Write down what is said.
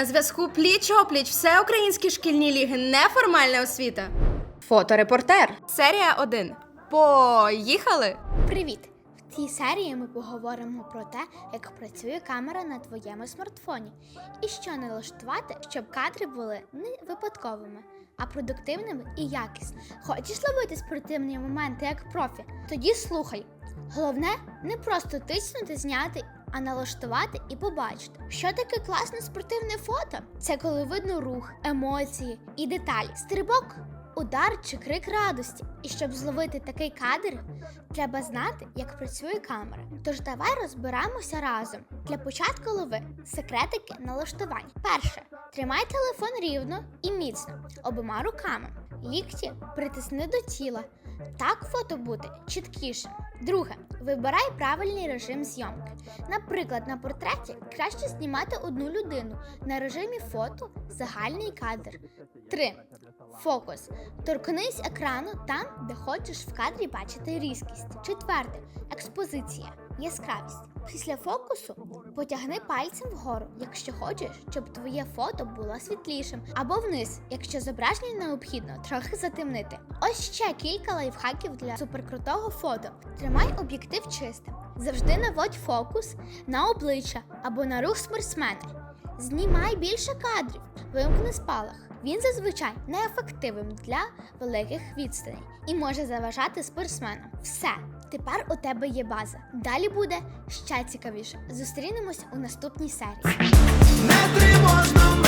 На зв'язку пліч опліч всеукраїнські шкільні ліги неформальна освіта. Фоторепортер. Серія 1. Поїхали! Привіт! В цій серії ми поговоримо про те, як працює камера на твоєму смартфоні, і що налаштувати, щоб кадри були не випадковими, а продуктивними і якісними. Хочеш ловити спортивні моменти як профі? Тоді слухай. Головне не просто тиснути, зняти, а налаштувати і побачити. Що таке класне спортивне фото? Це коли видно рух, емоції і деталі. Стрибок удар чи крик радості. І щоб зловити такий кадр, треба знати, як працює камера. Тож давай розберемося разом. Для початку лови секретики налаштувань. Перше, тримай телефон рівно і міцно, обома руками. Лікті притисни до тіла. Так фото буде чіткішим. Друге, вибирай правильний режим зйомки. Наприклад, на портреті краще знімати одну людину на режимі фото загальний кадр. 3. Фокус. Торкнись екрану там, де хочеш в кадрі бачити різкість. Четверте. Експозиція. Яскравість. Після фокусу потягни пальцем вгору, якщо хочеш, щоб твоє фото було світлішим, або вниз, якщо зображення необхідно трохи затемнити. Ось ще кілька лайфхаків для суперкрутого фото. Тримай об'єктив чистим. Завжди наводь фокус на обличчя або на рух спортсмена. Знімай більше кадрів, вимкни спалах. Він зазвичай неефективним для великих відстаней і може заважати спортсменам. Все, тепер у тебе є база. Далі буде ще цікавіше. Зустрінемось у наступній серії. Не тривожно